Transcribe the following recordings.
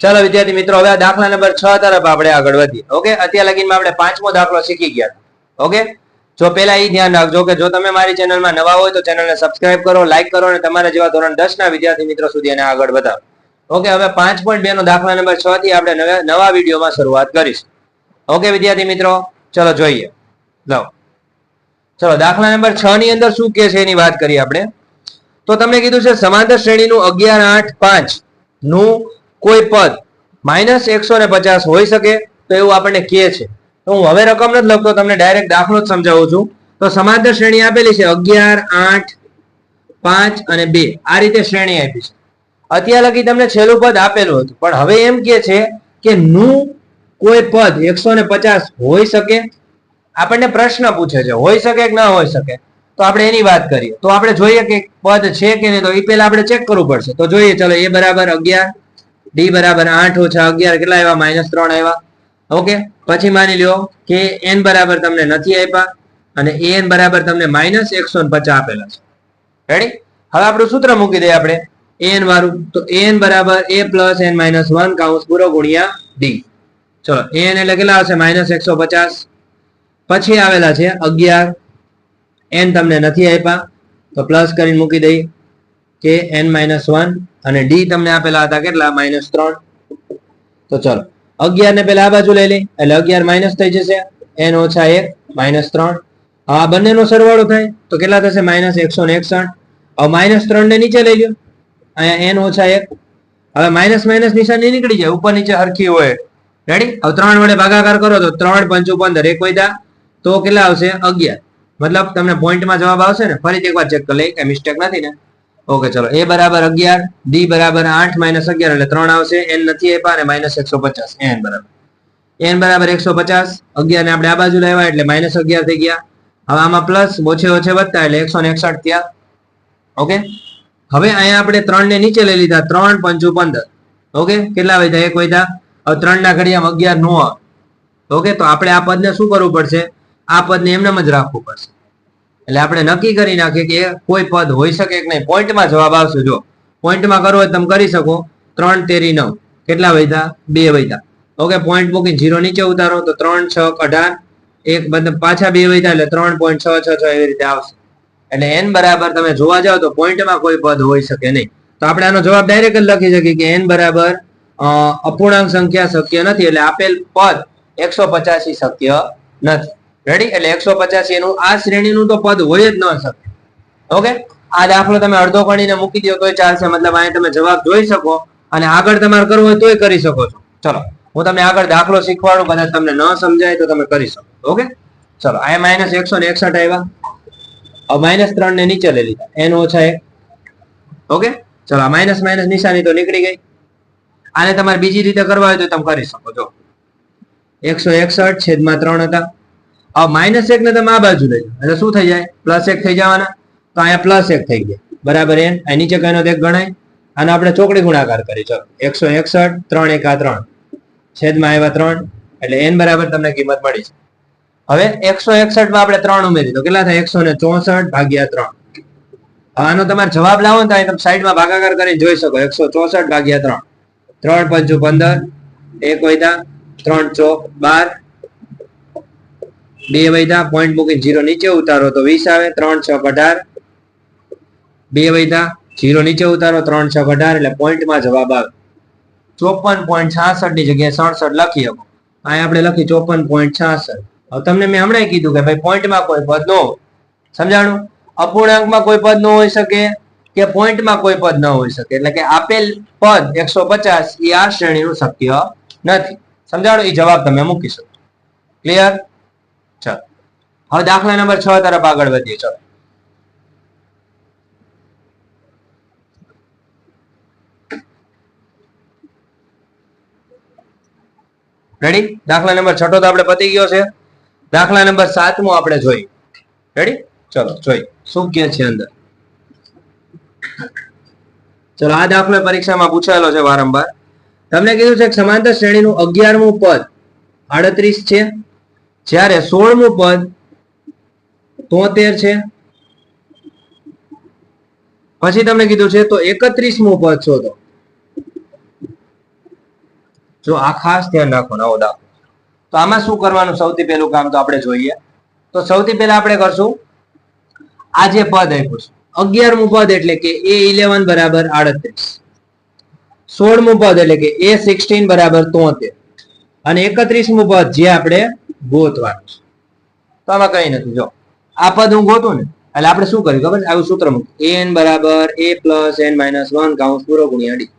ચાલો વિદ્યાર્થી મિત્રો, હવે દાખલા નંબર છ તરફ આપણે આગળ વધીએ. ઓકે અત્યાર લગીનમાં આપણે પાંચમો દાખલો શીખી ગયા. ઓકે જો પેલા એ ધ્યાન રાખજો કે જો તમે મારી ચેનલમાં નવા હોય તો ચેનલને સબસ્ક્રાઇબ કરો લાઈક કરો અને તમારા જેવા ધોરણ દસ ના વિદ્યાર્થી મિત્રો સુધી એને આગળ વધારો. ઓકે હવે પાંચ પોઈન્ટ બે નો દાખલા નંબર છ થી આપણે નવા વિડીયોમાં શરૂઆત કરીશું. ઓકે વિદ્યાર્થી મિત્રો? ચલો જોઈએ. લો ચલો, દાખલા નંબર છ ની અંદર શું કે છે એની વાત કરીએ આપણે. તો તમને કીધું છે, સમાંતર શ્રેણીનું અગિયાર, આઠ, પાંચનું કોઈ પદ માઇનસ એકસો ને પચાસ હોઈ શકે તો એવું આપણને કહે છે. તો હું હવે રકમ નથી લખતો, તમને ડાયરેક્ટ દાખલો જ સમજાવું છું. તો સમાંતર શ્રેણી આપેલી છે, અગિયાર, આઠ, પાંચ અને બે. આ રીતે શ્રેણી આપી છે. અત્યાર લગી તમને છેલ્લું પદ આપેલું હતું. પણ હવે એમ કે છે કે નું કોઈ પદ એકસો ને પચાસ હોઈ શકે? આપણને પ્રશ્ન પૂછે છે, હોઈ શકે કે ના હોઈ શકે? તો આપણે એની વાત કરીએ. તો આપણે જોઈએ કે પદ છે કે નહીં, તો એ પહેલા આપણે ચેક કરવું પડશે. તો જોઈએ, ચલો, એ બરાબર અગિયાર ડી બરાબર આઠ ઓછા અગિયાર કેટલા આવ્યા? માઇનસ ત્રણ આવ્યા. ઓકે, પછી માની લ્યો કે એન બરાબર તમને નથી આપ્યા અને એન બરાબર તમને માઇનસ એકસો પચાસ આપેલા છે. રેડી હવે આપણું સૂત્ર મૂકી દઈએ આપણે. એન વાળું તો એન બરાબર A plus N minus one કાઉન્સ પૂરો ગુણ્યા ડી. ચલો, એન એટલે કેટલા આવશે? માઇનસ એકસો પચાસ. પછી આવેલા છે અગિયાર. એન તમને નથી આપ્યા. તો પ્લસ કરીને મૂકી દઈ કે એન માઇનસ વન અને ડી તમને આપેલા હતા કેટલા? માઇનસ ત્રણ તો ચલો અગિયાર ને પેલા આ બાજુ લઈ લઈ એટલે અગિયાર માઇનસ થઈ જશે. એન ઓછા એક માઇનસ ત્રણ આ બંનેનો સરવાળો થાય, તો કેટલા થશે? માઇનસ એકસો ને એકસઠ. હવે માઇનસ ત્રણ ને નીચે લઈ લ્યો અહીંયા એન ઓછા એક. હવે માઇનસ માઇનસ નિશાની નીકળી જાય. ઉપર નીચે હરખી હોય. રેડી હવે ત્રણ વડે ભાગાકાર કરો તો ત્રણ પંચુ પંદર એક વૈદા તો કેટલા આવશે? અગિયાર. મતલબ તમને પોઈન્ટમાં જવાબ આવશે ને? ફરીથી એકવાર ચેક કરી લઈ કઈ મિસ્ટેક નથી ને? ઓકે ચલો. એ બરાબર અગિયાર ડી બરાબર આઠ માઇનસ અગિયાર, એટલે ત્રણ આવશે. એન નથી આપ્યા અને માઇનસ એકસો પચાસ. એન બરાબર. એન બરાબર એકસો પચાસ. અગિયાર ને આપણે આ બાજુ લાવ્યા એટલે માઇનસ અગિયાર થઈ ગયા. હવે આમાં પ્લસ ઓછે ઓછે વધતા એટલે એકસો ને એકસઠ થયા. ઓકે હવે અહીંયા આપણે ત્રણ ને નીચે લઈ લીધા. ત્રણ પંચુ પંદર. ઓકે કેટલા વધ્યા? એક વધ્યા. હવે ત્રણ ના ઘડિયામાં અગિયાર નો ઓકે તો આપણે આ પદને શું કરવું પડશે? આ પદને એમનેમ જ રાખવું પડશે. એટલે આપણે નક્કી કરી નાખીએ કે કોઈ પદ હોઈ શકે કે નહીં. પોઈન્ટમાં જવાબ આવશે, જો. પોઈન્ટમાં હોય તમે કરી શકો. ત્રણ, તેરી, નવ. કેટલા વૈધા? બે વૈધા. ઓકે પોઈન્ટ મૂકીને જીરો નીચે ઉતારો. તો ત્રણ, છ અઢાર. એક, મતલબ પાછા બે વૈધા એટલે ત્રણ પોઈન્ટ છ છ છ એવી રીતે આવશે. એટલે એન બરાબર તમે જોવા જાઓ તો પોઈન્ટમાં કોઈ પદ હોઈ શકે નહીં. તો આપણે આનો જવાબ ડાયરેક્ટ લખી શકીએ કે એન બરાબર અપૂર્ણાંક સંખ્યા શક્ય નથી. એટલે આપેલ પદ એકસો પચાસી શક્ય નથી. રેડી એટલે એકસો પચાસી એનું આ શ્રેણીનું તો પદ હોય જ ન શકે. ઓકે આ દાખલો તમે અડધો ગણીને મૂકી દો તોય ચાલશે. મતલબ અહીંયા તમે જવાબ જોઈ શકો અને આગળ તમારે કરવું હોય તોય કરી શકો છો. ચલો, હું તમને આગળ દાખલો શીખવાડું, કદાચ તમને ન સમજાય તો તમે કરી શકો. ઓકે ચલો, આ માઇનસ એકસો ને એકસઠ આવ્યા. માઇનસ ત્રણ ને નીચે લઈ લીધા. એન ઓછા એક. ઓકે ચલો, આ માઇનસ માઇનસ નિશાની તો નીકળી ગઈ. આને તમારે બીજી રીતે કરવા હોય તો તમે કરી શકો. છો એકસો એકસઠ છેદમાં ત્રણ હતા. હવે માઇનસ એક ને તમે આ બાજુ લઈ એટલે શું થઈ જાય? પ્લસ એક થઈ જવાના. તો અહીંયા પ્લસ એક થઈ ગયા. બરાબર એન? આ નીચે કઈનો એક ગણાય. અને આપણે ચોકડી ગુણાકાર કરી. ચલો. એકસો એકસઠ, ત્રણ એકા ત્રણ. છેદમાં આવ્યા ત્રણ. એટલે એન બરાબર તમને કિંમત મળી છે. હવે એકસો એકસઠમાં આપણે ત્રણ ઉમેરી તો કેટલા થાય? એકસો ને ચોસઠ ભાગ્યા ત્રણ. આનો તમારે જવાબ લાવો ને તો અહીં તમે સાઈડમાં ભાગાકાર કરીને જોઈ શકો. એકસો ચોસઠ ભાગ્યા ત્રણ. ત્રણ પંચુ પંદર. એક વૈદા ત્રણ ચોક બાર. બે વૈધા પોઈન્ટ મૂકીને જીરો નીચે ઉતારો તો વીસ આવે, ત્રણ, છ અઢાર. બે વૈધા જીરો નીચે ઉતારો, ત્રણ, છ અઢાર એટલે પોઈન્ટમાં જવાબ આવે. ચોપન પોઈન્ટ છાસઠની જગ્યાએ સડસઠ લખી શકો. અહીંયા આપણે લખી ચોપન પોઈન્ટ છાસઠ. તમને મેં હમણાં કીધું કે ભાઈ પોઈન્ટમાં કોઈ પદ ન હોય. સમજાણું? અપૂર્ણાંકમાં કોઈ પદ ન હોઈ શકે કે પોઈન્ટમાં કોઈ પદ ન હોઈ શકે. એટલે કે આપેલ પદ એકસો પચાસ એ આ શ્રેણીનું શક્ય નથી. સમજાણું? એ જવાબ તમે મૂકી શકો. ક્લિયર ચાલો. હવે દાખલા નંબર છ તરફ આગળ વધીએ, ચલો. રેડી દાખલા નંબર છઠ્ઠો તો આપણે પતી ગયો છે. દાખલા નંબર સાતમો આપણે જોઈએ રેડી ચલો, જોઈ. શું કે છે અંદર? ચલો, આ દાખલો પરીક્ષામાં પૂછાયેલો છે વારંવાર. તમને કીધું છે કે સમાંતર શ્રેણીનું અગિયારમું પદ આડત્રીસ છે. જ્યારે સોળમું પદ તોતેર છે. પછી તમને કીધું છે તો એકત્રીસમું પદ શોધો. જો આ ખાસ ધ્યાન રાખો, નવો દાખલો. તો આમાં શું કરવાનું? સૌથી પહેલું કામ તો આપણે જોઈએ. તો સૌથી પહેલા આપણે કરશું. આ જે પદ આપ્યું છે, અગિયારમું પદ એટલે કે એ ઇલેવન બરાબર આડત્રીસ. સોળમું પદ એટલે કે એ સિક્સટીન બરાબર તોતેર. અને એકત્રીસમું પદ જે આપણે ગોતવાનું છે. તો આમાં કઈ નથી. જો, આ પદ હું ગોતું ને, એટલે આપણે શું કર્યું ખબર? આવું સૂત્ર મૂક્યું. એન બરાબર A plus N minus one કાઉન્સ પૂરો ગુણ્યા ડી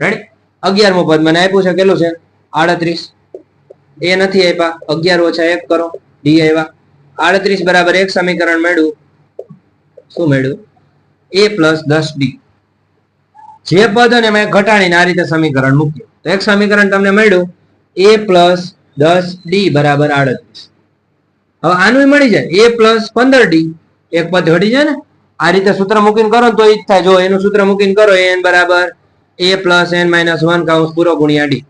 રેડી અગિયારમો પદ મને આપ્યું છે. કેટલું છે? આડત્રીસ. એ નથી આપ્યા. અગિયાર ઓછા એક કરો. ડી આવ્યા આડત્રીસ બરાબર એક સમીકરણ મેળવ્યું શું મેળવ્યું એ પ્લસ દસ ડી જે પદ ને મેં ઘટાડીને આ રીતે સમીકરણ મૂક્યું. તો એક સમીકરણ તમને મળ્યું એ પ્લસ દસ ડી બરાબર આડત્રીસ. હવે આનું મળી જાય. એ પ્લસ પંદર ડી એક પદ ઘટી જાય ને? આ રીતે સૂત્ર મૂકીને કરો તો એ જ થાય. જો એનું સૂત્ર મૂકીને કરો એન બરાબર. A plus N minus one કાઉન્સ પૂરો ગુણ્યા ડી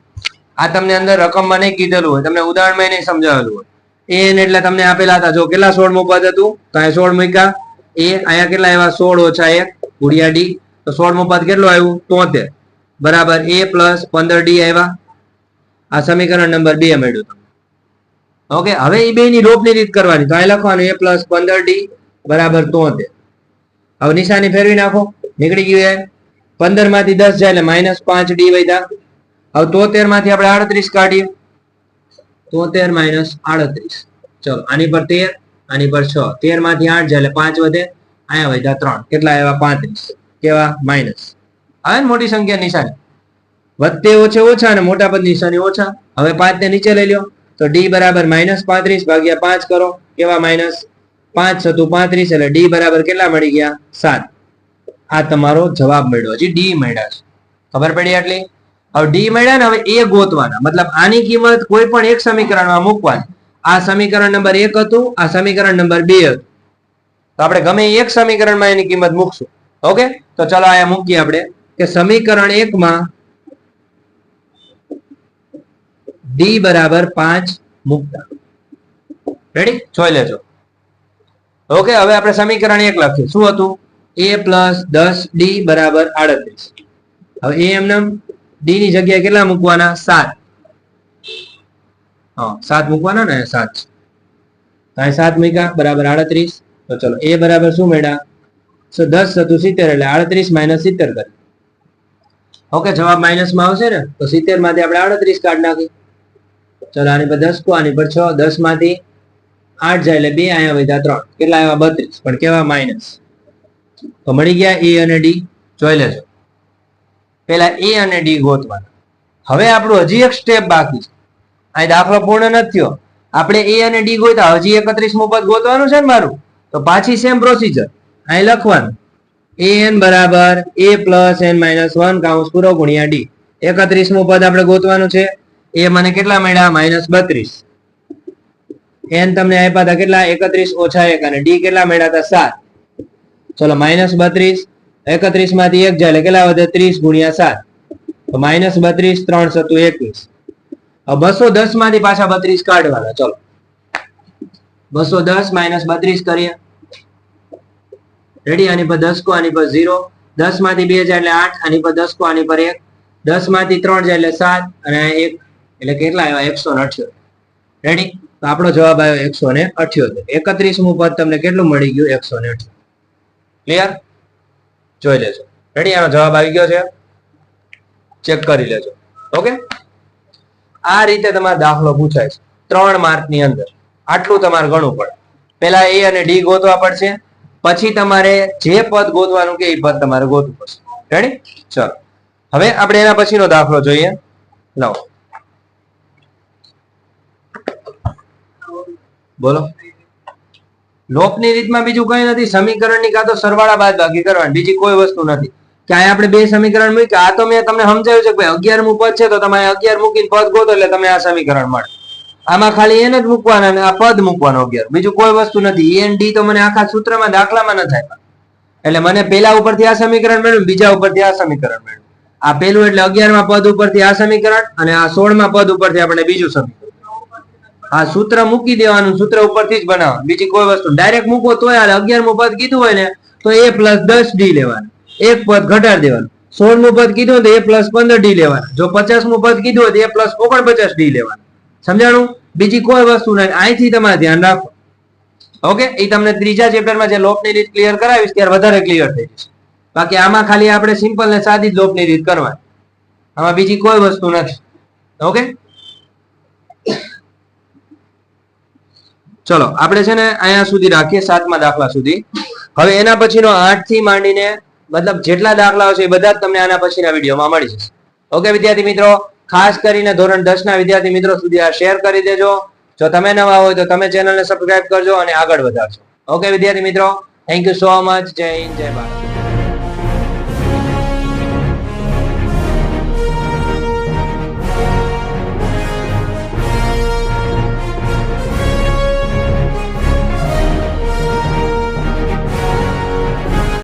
આ તમને અંદર રકમમાં નહીં કીધેલું હોય. તમને ઉદાહરણમાં નહીં સમજાવેલું હોય. એન એટલે તમને આપેલા હતા. જો કેટલા સોળમું પદ હતું? તો અહીંયા સોળ મૂક્યા. એ અહીંયા કેટલા એવા સોળ ઓછા એક ગુણ્યા ડી તો સોળમું પદ કેટલું આવ્યું? તોતેર. બરાબર. એ પ્લસ પંદર ડી આવ્યા. આ સમીકરણ નંબર બે મળ્યું તમને. ઓકે હવે એ બે ની રોપની રીત કરવાની. તો અહીં લખવાનું એ પ્લસ પંદર ડી બરાબર તોતેર. હવે નિશાની ફેરવી નાખો. નીકળી ગયું એ પંદરમાંથી દસ જાય એટલે માઇનસ પાંચ ડી વધ્યા. હવે તોતેરમાંથી આપણે આડત્રીસ કાઢીએ. તોતેર માઇનસ આડત્રીસ. ચલો, આની પર તેર, આની પર છ. તેરમાંથી આઠ જાય એટલે પાંચ વધે. અહીંયા વધ્યા ત્રણ. કેટલા આવ્યા? પાંત્રીસ. કેવા? માઇનસ હવે મોટી સંખ્યા નિશાની? વધતે ઓછે ઓછા અને મોટા પદ નિશાની ઓછા. હવે પાંચ ને નીચે લઈ લો તો ડી બરાબર માઇનસ પાંત્રીસ ભાગ્યા પાંચ કરો. કેવા માઇનસ? પાંચ હતું પાંત્રીસ એટલે ડી બરાબર કેટલા મળી ગયા? સાત. આ તમારો જવાબ મળ્યો. હજી ડી મળ્યા છે. ખબર પડી આટલી? હવે ડી મળ્યા ને હવે એ ગોતવાના. મતલબ આની કિંમત કોઈ પણ એક સમીકરણમાં મૂકવાની. આ સમીકરણ નંબર એક હતું, આ સમીકરણ નંબર બે હતું. તો આપણે ગમે એક સમીકરણમાં એની કિંમત મૂકશું. ઓકે? તો ચલો અહીંયા મૂકીએ આપણે કે સમીકરણ એકમાં ડી બરાબર પાંચ મૂકતા. રેડી જોઈ લેજો. ઓકે હવે આપણે સમીકરણ એક લખ્યું શું હતું? એ પ્લસ દસ ડી બરાબર આડત્રીસ. હવે એ એમને ડી ની જગ્યાએ કેટલા મૂકવાના? સાત. હા સાત મૂકવાના ને? સાત. અહીં સાત મૂક્યા બરાબર આડત્રીસ. તો ચલો એ બરાબર શું મેળા સો દસ હતું સિત્તેર એટલે આડત્રીસ માઇનસ સિત્તેર કરી. ઓકે જવાબ માઇનસમાં આવશે ને? તો સિત્તેરમાંથી આપણે આડત્રીસ કાઢ નાખી. ચલો, આની પર દસ કો આની પર છ, દસમાંથી આઠ જાય એટલે બે અહીંયા વધ્યા ત્રણ. કેટલા આવ્યા બત્રીસ. પણ કેવા માઇનસ તો મળી ગયા એ અને ડી જોઈ લેજો. પેલા એ અને ડી ગોતવાના. હવે આપણું હજી એક સ્ટેપ બાકી છે. અહીં દાખલો પૂર્ણ નથી થયો. આપણે એ અને ડી ગોતા હજી એકત્રીસ પદ ગોતવાનું છે ને મારું? તો પાછી સેમ પ્રોસીજર અહીં લખવાનું. એ એન બરાબર A plus N minus one કાઉન્સ પૂરો ગુણ્યા ડી એકત્રીસ પદ આપણે ગોતવાનું છે. એ મને કેટલા મળ્યા? માઇનસ બત્રીસ. એન તમને આપ્યા હતા કેટલા? એકત્રીસ ઓછા એક અને ડી કેટલા મળ્યા હતા સાત. ચલો માઇનસ બત્રીસ, એકત્રીસમાંથી એક જાય કેટલા વધે? ત્રીસ ગુણ્યા સાત. તો માઇનસ બત્રીસ, ત્રણ સતું એકવીસ. બસો દસમાંથી પાછા બત્રીસ કાઢવાના. ચલો. બસો દસ માઇનસ બત્રીસ કરીએ. રેડી? આની પર દસ કો, આની પર ઝીરો. દસમાંથી બે જાય એટલે આઠ, આની પર દસ કો, આની પર એક. દસમાંથી ત્રણ જાય એટલે સાત અને એક એટલે કેટલા આવ્યા? એકસો ને અઠ્યોતેર. રેડી તો આપણો જવાબ આવ્યો એકસો ને અઠ્યોતેર. એકત્રીસમું પદ તમને કેટલું મળી ગયું? એકસો ને ક્લિયર જોઈ લેજો. રેડી આનો જવાબ આવી ગયો છે? ચેક કરી લેજો. ઓકે આ રીતે તમારો દાખલો પૂછાય છે. ત્રણ માર્કની અંદર. આટલું તમારે ગણવું પડે. પેલા એ અને ડી ગોતવા પડશે. પછી તમારે જે પદ ગોતવાનું કે એ પદ તમારે ગોતવું પડશે. રેડી ચલો. હવે આપણે એના પછીનો દાખલો જોઈએ. લાવો બોલો. લોપની રીતમાં બીજું કઈ નથી. સમીકરણની કાં તો સરવાળા બાદ બાકી કરવાની. બીજી કોઈ વસ્તુ નથી. કે આપણે બે સમીકરણ મૂક્યા. આ તો મેં તમને સમજાવ્યું છે કે અગિયારમું પદ છે તો તમારે અગિયાર મૂકીને પદ ગોતો એટલે તમે આ સમીકરણ મળે. આમાં ખાલી એને જ મૂકવાના અને આ પદ મૂકવાનો અગિયાર. બીજું કોઈ વસ્તુ નથી. એન ડી તો મને આખા સૂત્રમાં દાખલામાં ન થાય એટલે મને પેલા ઉપરથી આ સમીકરણ મેળવ્યું બીજા ઉપરથી આ સમીકરણ મેળવ્યું આ પેલું એટલે અગિયારમાં પદ ઉપરથી આ સમીકરણ અને આ સોળમાં પદ ઉપરથી આપણે બીજું સમીકરણ. આ સૂત્ર મૂકી દેવાનું, સૂત્ર ઉપરથી જ બનાવવાનું. બીજી કોઈ વસ્તુ ડાયરેક્ટ મૂકો તોય હાલે અગિયારમું પદ કીધું હોય ને, તો એ પ્લસ દસ ડી લેવાનું. એક પદ ઘટાડી દેવાનું. સોળમું પદ કીધું તો એ પ્લસ પંદર ડી લેવાનું. જો પચાસમું પદ કીધું હોય તો એ પ્લસ ઓગણપચાસ ડી લેવાનું. સમજાણું? બીજી કોઈ વસ્તુ નહીં. અહીંથી તમારે ધ્યાન રાખો ઓકે? એ તમને ત્રીજા ચેપ્ટરમાં જે લોપની રીત ક્લિયર કરાવીશ, ત્યારે વધારે ક્લિયર થઈ જશે. બાકી આમાં ખાલી આપણે સિમ્પલ ને સાદી જ લોપની રીત કરવાની. આમાં બીજી કોઈ વસ્તુ નથી. ઓકે? ચલો, આપણે છે ને અહીંયા સુધી રાખીએ, સાતમા દાખલા સુધી. હવે એના પછીનો આઠથી માંડીને, મતલબ જેટલા દાખલાઓ છે એ બધા જ તમને આના પછીના વિડીયોમાં મળી જશે. ઓકે વિદ્યાર્થી મિત્રો? ખાસ કરીને ધોરણ દસ ના વિદ્યાર્થી મિત્રો સુધી આ શેર કરી દેજો. જો તમે નવા હોય તો તમે ચેનલને સબસ્ક્રાઇબ કરજો અને આગળ વધારજો. ઓકે વિદ્યાર્થી મિત્રો? થેન્ક યુ સો મચ જય હિન્દ, જય ભારત.